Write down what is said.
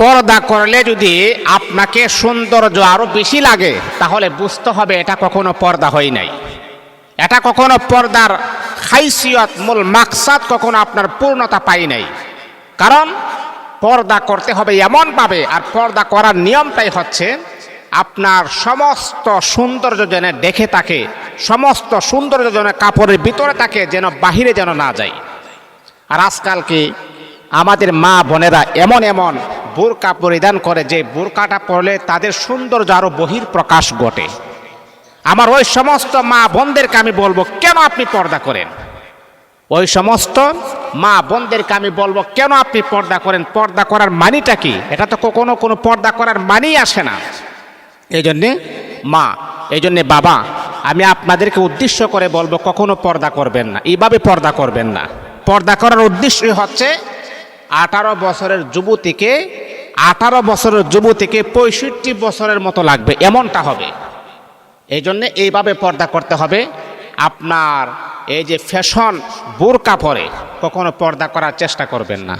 পর্দা করলে যদি আপনাকে সৌন্দর্য আরও বেশি লাগে, তাহলে বুঝতে হবে এটা কখনো পর্দা হয় নাই। এটা কখনো পর্দার খাইসিয়ত, মূল মাকসাদ কখনো আপনার পূর্ণতা পাই নাই। কারণ পর্দা করতে হবে এমনভাবে, আর পর্দা করার নিয়মটাই হচ্ছে, আপনার সমস্ত সৌন্দর্য যেন দেখে তাকে সমস্ত সৌন্দর্য যেন কাপড়ের ভিতরে থাকে, যেন বাহিরে যেন না যায়। আর আজকাল কি আমাদের মা বোনেরা এমন এমন বোরকা পরিধান করে, যে বোরকাটা পরলে তাদের সৌন্দর্য আরও বহির প্রকাশ ঘটে। আমার ওই সমস্ত মা বোনদেরকে আমি বলব, কেন আপনি পর্দা করেন? ওই সমস্ত মা বোনদেরকে আমি বলব, কেন আপনি পর্দা করেন? পর্দা করার মানিটা কি? এটা তো কখনো কোনো পর্দা করার মানেই আসে না। এই জন্যে মা এই জন্যে বাবা, আমি আপনাদেরকে উদ্দেশ্য করে বলব, কখনো পর্দা করবেন না। এইভাবে পর্দা করবেন না। পর্দা করার উদ্দেশ্যই হচ্ছে, আঠারো বছরের যুবতীকে আঠারো বছরের যুবতীকে পঁয়ষট্টি বছরের মতো লাগবে, এমনটা হবে। এই জন্যে এইভাবে পর্দা করতে হবে। আপনার এই যে ফ্যাশন, বোরকা পরে কখনো পর্দা করার চেষ্টা করবেন না।